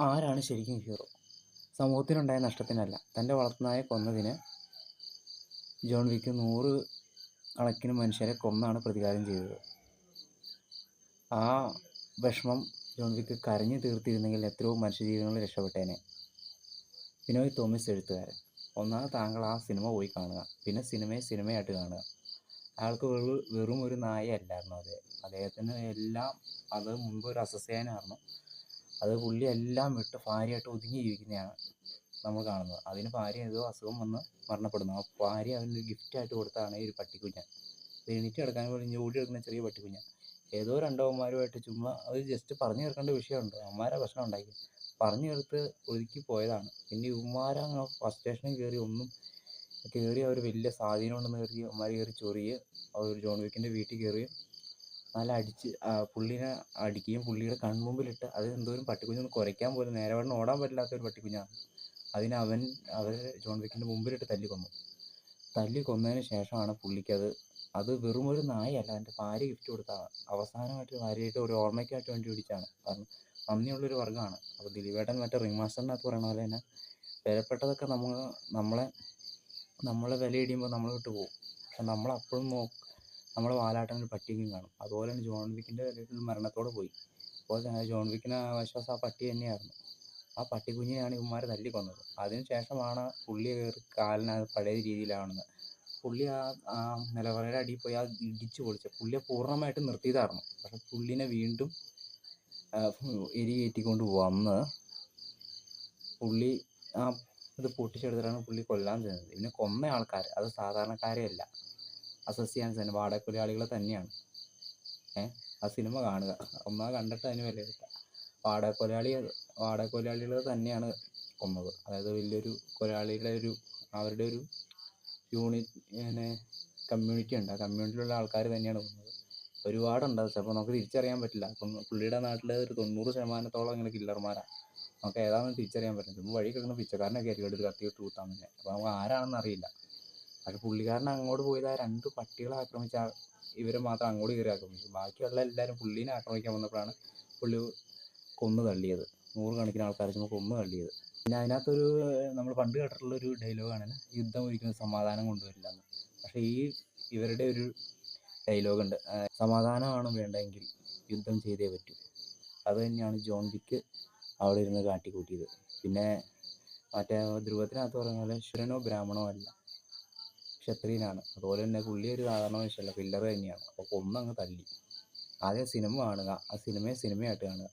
ആരാണ് ശരിക്കും ഹീറോ സമൂഹത്തിനുണ്ടായ നഷ്ടത്തിനല്ല. തന്റെ വളർത്തുനായ കൊന്നതിന് ജോൺ വിക്ക് നൂറ് കണക്കിന് മനുഷ്യരെ കൊന്നാണ് പ്രതികാരം ചെയ്തത്. ആ വിഷമം ജോൺ വിക്ക് കരഞ്ഞു തീർത്തിരുന്നെങ്കിൽ എത്രയോ മനുഷ്യജീവനങ്ങൾ രക്ഷപ്പെട്ടേനെ. വിനോയ് തോമസ് എഴുത്തുകാരൻ. ഒന്നാമത് താങ്കൾ ആ സിനിമ പോയി കാണുക. പിന്നെ സിനിമയെ സിനിമയായിട്ട് കാണുക. അയാൾക്ക് വെറു വെറും ഒരു നായ അല്ലായിരുന്നു അത്. അദ്ദേഹത്തിന് എല്ലാം അത് മുമ്പ് ഒരു അസസ്യാനായിരുന്നു. അത് പുള്ളി എല്ലാം വിട്ട് ഭാര്യയായിട്ട് ഒതുങ്ങി ജീവിക്കുന്നതാണ് നമ്മൾ കാണുന്നത്. അതിന് ഭാര്യ ഏതോ അസുഖം വന്ന് മരണപ്പെടുന്നു. ആ ഭാര്യ അവന് ഗിഫ്റ്റായിട്ട് കൊടുത്തതാണ് ഈ ഒരു പട്ടിക്കുഞ്ഞ്. എണീറ്റ് കിടക്കാൻ പോലും ഓടി എടുക്കുന്ന ചെറിയ പട്ടിക്കുഞ്ഞ്. ഏതോ രണ്ടവന്മാരുമായിട്ട് ചുമ്മാ അത് ജസ്റ്റ് പറഞ്ഞു തീർക്കേണ്ട വിഷയമുണ്ട്. അവന്മാരെ പ്രശ്നം ഉണ്ടാക്കി പറഞ്ഞു തീർത്ത് ഒതുക്കി പോയതാണ്. പിന്നെ ഇവന്മാരങ്ങ് ഫസ്റ്റ് സ്റ്റേഷനിൽ കയറി ഒന്നും കയറി അവർ വലിയ സ്വാധീനം ഉണ്ടെന്ന് കരുതി അവന്മാർ കയറി ചൊറിയുകയും അവർ ജോൺ വിക്കിന്റെ വീട്ടിൽ കയറുകയും നല്ല അടിച്ച് പുള്ളിനെ അടിക്കുകയും പുള്ളിയുടെ കൺമുമ്പിലിട്ട് അത് എന്തോരം പട്ടിക്കുഞ്ഞൊന്ന് കുറയ്ക്കാൻ പോലും നേരെ വണ്ണം ഓടാൻ പറ്റില്ലാത്ത ഒരു പട്ടിക്കുഞ്ഞാണ്. അതിനെ അവൻ അവർ ജോൺ വിക്കിന്റെ മുമ്പിലിട്ട് തല്ലി കൊന്നു. തല്ലി കൊന്നതിന് ശേഷമാണ് പുള്ളിക്കത് അത് വെറും ഒരു നായയല്ല എന്റെ ഭാര്യ ഗിഫ്റ്റ് കൊടുത്താണ് അവസാനമായിട്ട് ഭാര്യയായിട്ട് ഒരു ഓർമ്മയ്ക്കായിട്ട് വേണ്ടി പിടിച്ചാണ് കാരണം നന്ദിയുള്ളൊരു വർഗമാണ്. അപ്പോൾ ദിലീപേട്ടൻ മറ്റേ റിംഗ് മാസ്റ്ററിനകത്ത് പറയണ പോലെ തന്നെ വിലപ്പെട്ടതൊക്കെ നമ്മൾ നമ്മളെ നമ്മളെ വിലയിടിയുമ്പോൾ നമ്മൾ വിട്ടു പോകും പക്ഷെ നമ്മളപ്പോഴും നോ നമ്മളെ വാലാട്ടൻ ഒരു പട്ടിയും കാണും. അതുപോലെ തന്നെ ജോൺ വിക്കിന്റെ മരണത്തോടെ പോയി. അപ്പോൾ തന്നെ ജോൺ വിക്കിനെ ആശ്വാസം ആ പട്ടി തന്നെയായിരുന്നു. ആ പട്ടിക്കുഞ്ഞിനെയാണ് ഇവന്മാർ തല്ലി കൊന്നത്. അതിന് ശേഷമാണ് പുള്ളി കയറി കാലിന് പഴയ രീതിയിലാവുന്നത് പുള്ളി ആ ആ നിലവറയുടെ അടിയിൽ പോയി ആ ഇടിച്ച് പൊളിച്ചു പുള്ളിയെ പൂർണമായിട്ട് നിർത്തിയതായിരുന്നു. പക്ഷെ പുള്ളിനെ വീണ്ടും എരി കയറ്റിക്കൊണ്ട് വന്ന് പുള്ളി ആ ഇത് പൊട്ടിച്ചെടുത്തിട്ടാണ് പുള്ളി കൊല്ലാൻ ചെയ്യുന്നത് പിന്നെ കൊന്ന ആൾക്കാർ അത് സാധാരണക്കാരെയല്ല. അസസ്യാൻസ് തന്നെ വാടകക്കൊലയാളികളെ തന്നെയാണ്. ഏഹ് ആ സിനിമ കാണുക. ഒന്നാ കണ്ടിട്ട് അതിന് വിലയിരുത്തുക വാടകക്കൊലയാളി വാടകക്കൊലയാളികൾ തന്നെയാണ് കൊന്നത്. അതായത് വലിയൊരു കൊലയാളിയുടെ ഒരു അവരുടെ ഒരു യൂണിറ്റ് ഇങ്ങനെ കമ്മ്യൂണിറ്റി ഉണ്ട്. ആ കമ്മ്യൂണിറ്റിയിലുള്ള ആൾക്കാർ തന്നെയാണ് കൊന്നത്. ഒരുപാടുണ്ട്. ചിലപ്പോൾ നമുക്ക് തിരിച്ചറിയാൻ പറ്റില്ല. അപ്പം പുള്ളിയുടെ നാട്ടിൽ ഒരു തൊണ്ണൂറ് ശതമാനത്തോളം ഇങ്ങനെ കില്ലർമാരാണ് നമുക്ക് ഏതാണെന്ന് തിരിച്ചറിയാൻ പറ്റില്ല. ഇപ്പോൾ വഴി കിടക്കുന്ന പിച്ചക്കാരനൊക്കെ ആയിരിക്കും. എടുത്ത് കത്തിയിട്ട് കൂത്താൻ തന്നെ അപ്പോൾ നമുക്ക് ആരാണെന്ന് അറിയില്ല. പക്ഷെ പുള്ളിക്കാരൻ അങ്ങോട്ട് പോയത് ആ രണ്ട് പട്ടികളെ ആക്രമിച്ച ഇവരെ മാത്രം അങ്ങോട്ട് കയറി ആക്രമിച്ചു. ബാക്കിയുള്ള എല്ലാവരും പുള്ളീനെ ആക്രമിക്കാൻ വന്നപ്പോഴാണ് പുള്ളി കൊന്നു തള്ളിയത്. നൂറുകണക്കിന് ആൾക്കാരെ ചുമ്മാ കൊന്നു തള്ളിയത്. പിന്നെ അതിനകത്തൊരു നമ്മൾ പണ്ട് കേട്ടിട്ടുള്ള ഒരു ഡയലോഗാണ് യുദ്ധം ഒരിക്കലും സമാധാനം കൊണ്ടുവരില്ല എന്ന്. പക്ഷേ ഈ ഇവരുടെ ഒരു ഡയലോഗുണ്ട് സമാധാനമാണ് വേണ്ടതെങ്കിൽ യുദ്ധം ചെയ്തേ പറ്റൂ. അത് തന്നെയാണ് ജോൺ വിക്ക് അവിടെ ഇരുന്ന് കാട്ടിക്കൂട്ടിയത്. പിന്നെ മറ്റേ ധ്രുവത്തിനകത്ത് പറഞ്ഞ പോലെ ബ്രാഹ്മണോ അല്ല. ക്ഷത്രിയനാണ്. അതുപോലെ തന്നെ പുള്ളി ഒരു സാധാരണ മനുഷ്യല്ല പില്ലർ തന്നെയാണ്. അപ്പോൾ കൊന്നങ്ങ് തല്ലി. ആദ്യം സിനിമ കാണുക ആ സിനിമയെ സിനിമയായിട്ട് കാണുക.